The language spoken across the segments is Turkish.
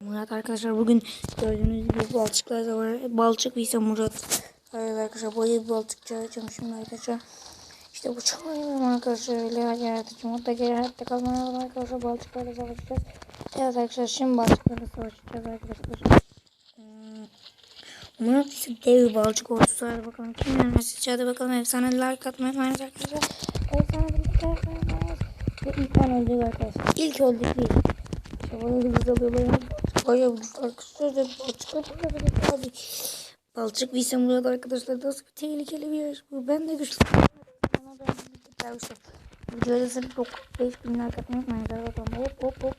Murat arkadaşlar bugün gördüğünüz gibi balçıklar da var. Balçık ise Murat. Evet arkadaşlar böyle bir balçık çağıracağım şimdi arkadaşlar. İşte bu önemli arkadaşlar. Öyle yaratıcı modda geri hayatta kalmalı arkadaşlar. Balçıklarla savaşacağız. Evet arkadaşlar şimdi balçıklarla savaşacağız arkadaşlar. Hmm. Murat ise dev bir balçık ordusu. Hadi bakalım kim yenerse. Hadi bakalım efsane like atmayı unutmayın arkadaşlar. Efsane like atmayı unutmayın. Ve ilk ben öldük arkadaşlar. İlk öldük değil. Güzel oluyor. Bayağı sözde balçık abi. Balçık bilsem burada arkadaşlar nasıl bir tehlikeli bir yer. Ben de güçlü. Ama ben bir güçlü. Videoda sırf 5 bin like atmayı unutmayın. Hadi bakalım hop hop hop.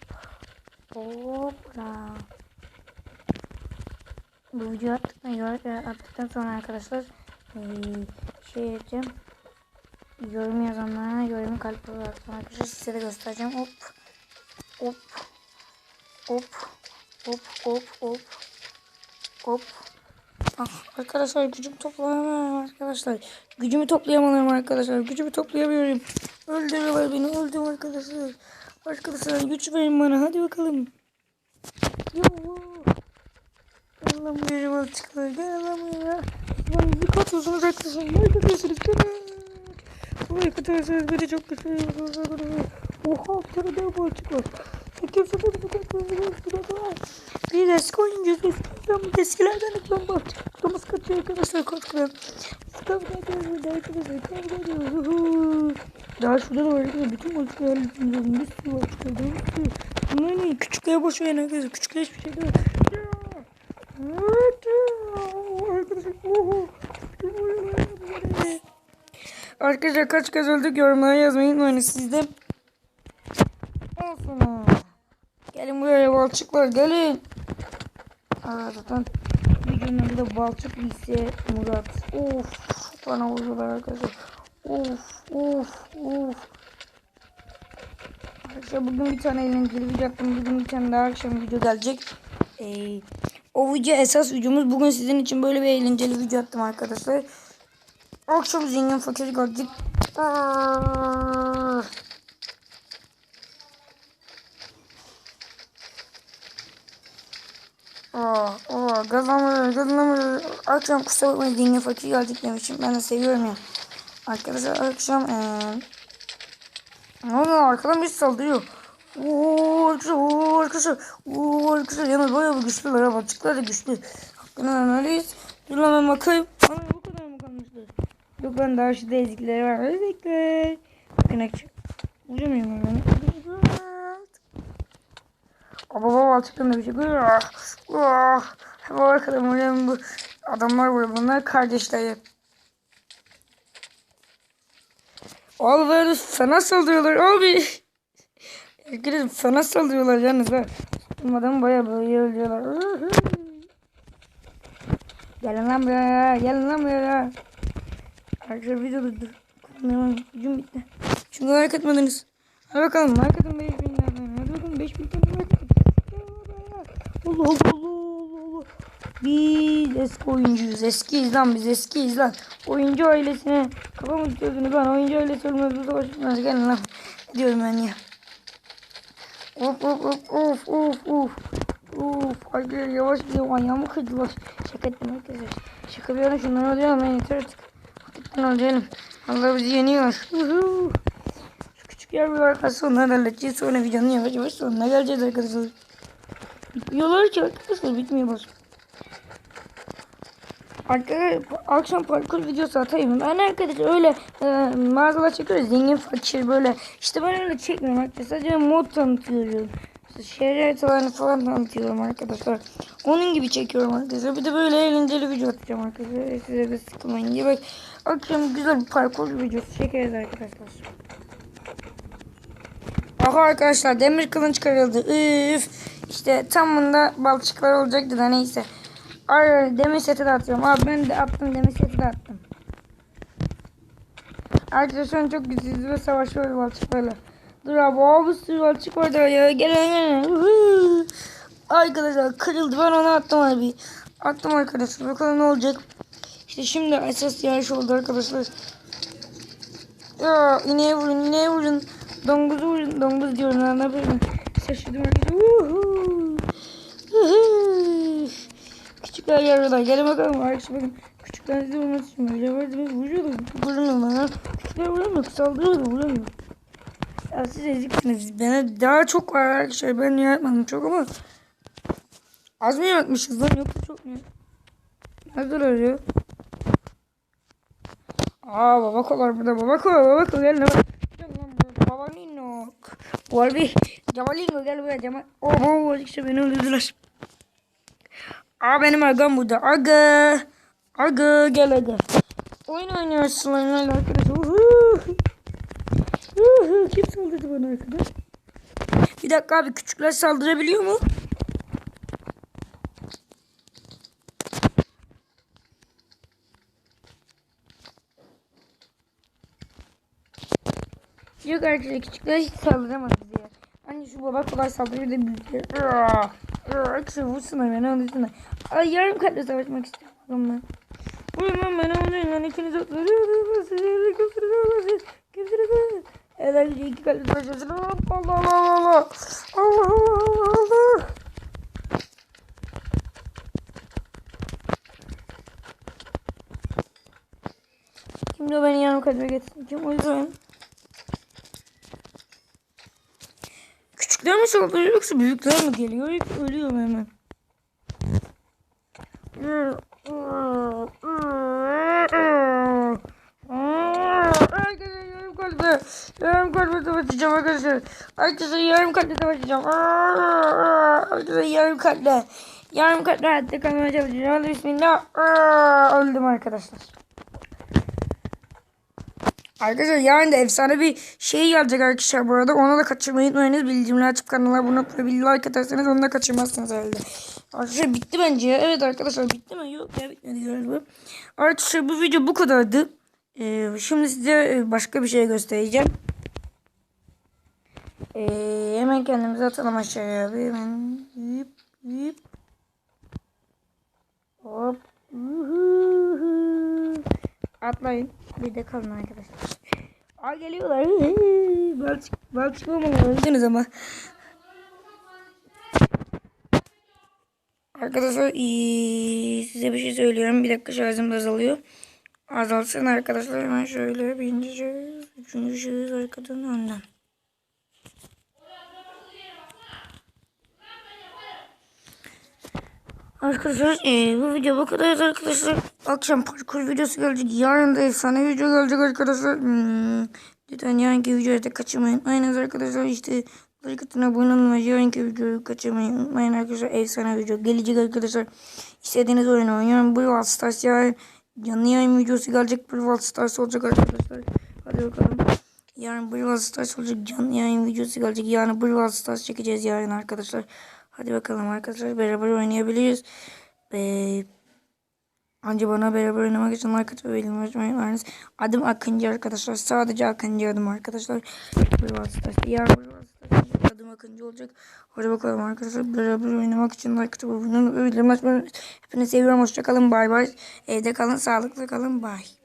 Hopla. Bu videoyu attıktan, yor- attıktan sonra arkadaşlar eee, şey yapacağım. Yorum yazanlara yorum kalp olarak arkadaşlar size de göstereceğim. Hop. Hop. Hop. Hop hop hop. Hop. Ah, arkadaşlar gücümü toplayamıyorum arkadaşlar. Gücümü toplayamıyorum arkadaşlar. Gücümü toplayamıyorum. Öldürüyorlar beni. Öldüm arkadaşlar. Arkadaşlar güç verin bana. Hadi bakalım. Yo. Gel lan buraya balçıklar. Gel lan buraya. Lan yük atıyorsunuz arkadaşlar. Yük atıyorsunuz. Gel. Arkadaşlar beni çok güçlü. Oha bir tane daha balçık var. Kimse beni bu kadar Bir eski oyuncu ben bu eskilerden ben bak. Thomas kaçıyor arkadaşlar korkuyorum. Kavga ediyoruz burada arkadaşlar kavga ediyoruz. Daha şurada da var arkadaşlar bütün balçıklar bir sürü bir sürü. Bunlar ne? Küçüklüğe boş verin arkadaşlar. Küçüklüğe hiçbir şey değil. Arkadaşlar kaç kez öldük yorumlara yazmayı unutmayın sizde. Olsun. Gelin buraya balçıklar gelin. Aa, zaten videonun adı da balçık ise Murat. Of bana vuruyorlar arkadaşlar. Of of of. Arkadaşlar bugün bir tane eğlenceli video yaptım. Bugün bir tane daha akşam video gelecek. Ee, o video esas videomuz. Bugün sizin için böyle bir eğlenceli video yaptım arkadaşlar. Akşam zengin fakir gördük. Aa. Aa, aa, gazlamıyor, gazlamıyor. Akşam kusura bakmayın zengin fakir geldik demişim. Ben de seviyorum ya. Arkadaşlar akşam eee... Ne oluyor arkadan bir saldırıyor. Oo arkadaşlar, oo arkadaşlar. Yalnız bayağı bir güçlüler ha. Balçıklar da güçlü. Hakkını vermeliyiz. Dur lan ben bakayım. Ana bu kadar mı kalmışlar? Yok lan daha şurada ezikleri var. Ezikler. Bakın akşam. Vuramıyorum ben. Baba baba da bir şey. Ah, ah. Hep arkadan vuruyorum bu adamlar vuruyor. Bunlar kardeşleri. Böyle fena saldırıyorlar abi. Arkadaşlar fena saldırıyorlar yalnız ha. Bu adamı baya böyle öldürüyorlar. Gelin lan buraya. Gelin lan buraya. Arkadaşlar video durdu. Hemen gücüm bitti. Çünkü like atmadınız. Hadi bakalım like atın 5000 tane. Hadi bakalım 5000 tane like atın. Allah Allah Allah. Biz eski oyuncuyuz. Eskiyiz lan biz eskiyiz lan. Oyuncu ailesine kafamı tutuyorsunuz lan. Oyuncu ailesi olmaz. Bu savaşmaz. Gelin lan. Diyorum ben ya. Of of of of of of. Of hadi yavaş gidiyorum ayağımı kırdılar. Şaka ettim arkadaşlar. Şaka bir yana şunları alıyorum ben yeter artık. Hakikaten alacağım. Allah bizi yeniyor. Şu küçük yer bir arkası onları halledeceğiz. Sonra videonun yavaş yavaş sonuna geleceğiz arkadaşlar. Bitmiyorlar ki arkadaşlar bitmiyor bak. Arkadaşlar akşam parkur videosu atayım. Ben arkadaşlar öyle e, mağazalar çekiyoruz. Zengin fakir böyle. İşte ben öyle çekmiyorum arkadaşlar. Sadece mod tanıtıyorum. Şehir haritalarını falan tanıtıyorum arkadaşlar. Onun gibi çekiyorum arkadaşlar. Bir de böyle eğlenceli video atacağım arkadaşlar. Size de sıkılmayın diye bak. Akşam güzel bir parkur videosu çekeriz arkadaşlar. Aha arkadaşlar demir kılınç kırıldı. Üf. İşte tam bunda balçıklar olacaktı da neyse. Ay demir seti de atıyorum. Abi ben de attım demir seti de attım. Arkadaşlar çok güçsüz ve savaşıyoruz balçıklarla. Dur abi abi bir sürü balçık var da ya. Gel gel. Arkadaşlar kırıldı ben onu attım abi. Attım arkadaşlar bakalım ne olacak. İşte şimdi esas yarış oldu arkadaşlar. Ya ineğe vurun ineğe vurun. Donguzu vurun. Donguz diyorum ne yapayım. Şaşırdım arkadaşlar. Uhu. Küçükler yarıyorlar. Gelin bakalım arkadaşlar bakın. Küçükler size vurması için böyle vardınız vuruyorlar. Vuramıyorlar ha. Küçükler vuramıyor. Saldırıyorlar vuramıyor. Ya siz eziksiniz. Bana daha çok var arkadaşlar. Ben yaratmadım çok ama. Az mı yaratmışız lan yoksa çok mu? Nerede arıyor? Aa baba kolar burada baba kolar baba kolar gel lan. Gel lan buraya babalino. Bu arada Jamalino gel buraya Jamal. Oho işte beni öldürdüler. Aa benim agam burada. Aga. Aga gel aga. Oyun oynuyorsun lan arkadaşlar. Uhu. Kim saldırdı bana arkadaş? Bir dakika abi küçükler saldırabiliyor mu? Yok arkadaşlar küçükler hiç saldıramaz bize. Hani şu baba kolay saldırıyor da büyükler. Arkadaşlar vursunlar beni öldürsünler. Ay yarım kalple savaşmak istiyorum ben. Vurun lan beni öldürün lan ikiniz. Evet arkadaşlar iki kalple savaşıyorsun. Allah Allah Allah Allah. Allah Allah Allah de beni yarım kalbe getirsin? Kim o yüzden? Küçükler mi saldırıyor yoksa büyükler mi geliyor? Ölüyorum hemen. Arkadaşlar yarım kalbe. Yarım kalbe savaşacağım arkadaşlar. Arkadaşlar yarım kalbe savaşacağım. Arkadaşlar yarım kalbe. Yarım kalbe hayatta kalmaya çalışacağım. Bismillah. Öldüm arkadaşlar. Arkadaşlar yarın da efsane bir şey gelecek arkadaşlar bu arada. Ona da kaçırmayı unutmayınız. Bildirimleri açıp kanala abone olup bir like atarsanız onu da kaçırmazsınız herhalde. Arkadaşlar bitti bence ya. Evet arkadaşlar bitti mi? Yok ya bitmedi galiba. Arkadaşlar bu video bu kadardı. Ee, şimdi size başka bir şey göstereceğim. Ee, hemen kendimizi atalım aşağıya. Bir Hemen hüp hüp. Hop. Uhuhu. Atlayın. Bir de kalın arkadaşlar. Aa geliyorlar. Balçık, balçık olmalı. Öldünüz ama. Arkadaşlar ee, size bir şey söylüyorum. Bir dakika şarjım da azalıyor. Azalsın arkadaşlar. Hemen şöyle birinci şahıs, üçüncü şahıs arkadan önden. Arkadaşlar eee, bu video bu kadar arkadaşlar. Akşam parkur videosu gelecek. Yarın da efsane video gelecek arkadaşlar. Hmm, lütfen yarınki videoyu da kaçırmayın. Aynen arkadaşlar işte like atın abone olun ve yarınki videoyu kaçırmayın. Unutmayın arkadaşlar efsane video gelecek arkadaşlar. İstediğiniz oyunu oynayın. Brawl Stars yarın canlı yayın videosu gelecek. Brawl Stars olacak arkadaşlar. Hadi bakalım. Yarın Brawl Stars olacak. Canlı yayın videosu gelecek. Yarın Brawl Stars çekeceğiz yarın arkadaşlar. Hadi bakalım arkadaşlar beraber oynayabiliriz. Ee, anca bana beraber oynamak için like atıp bildirim açmayı unutmayınız. Adım Akıncı arkadaşlar. Sadece Akıncı adım arkadaşlar. Brawl Stars'ta yarın Brawl Stars'ta adım Akıncı olacak. Hadi bakalım arkadaşlar beraber oynamak için like atıp bildirim açmayı unutmayınız. Hepinizi seviyorum. Hoşçakalın. Bay bay. Evde kalın. Sağlıklı kalın. Bay.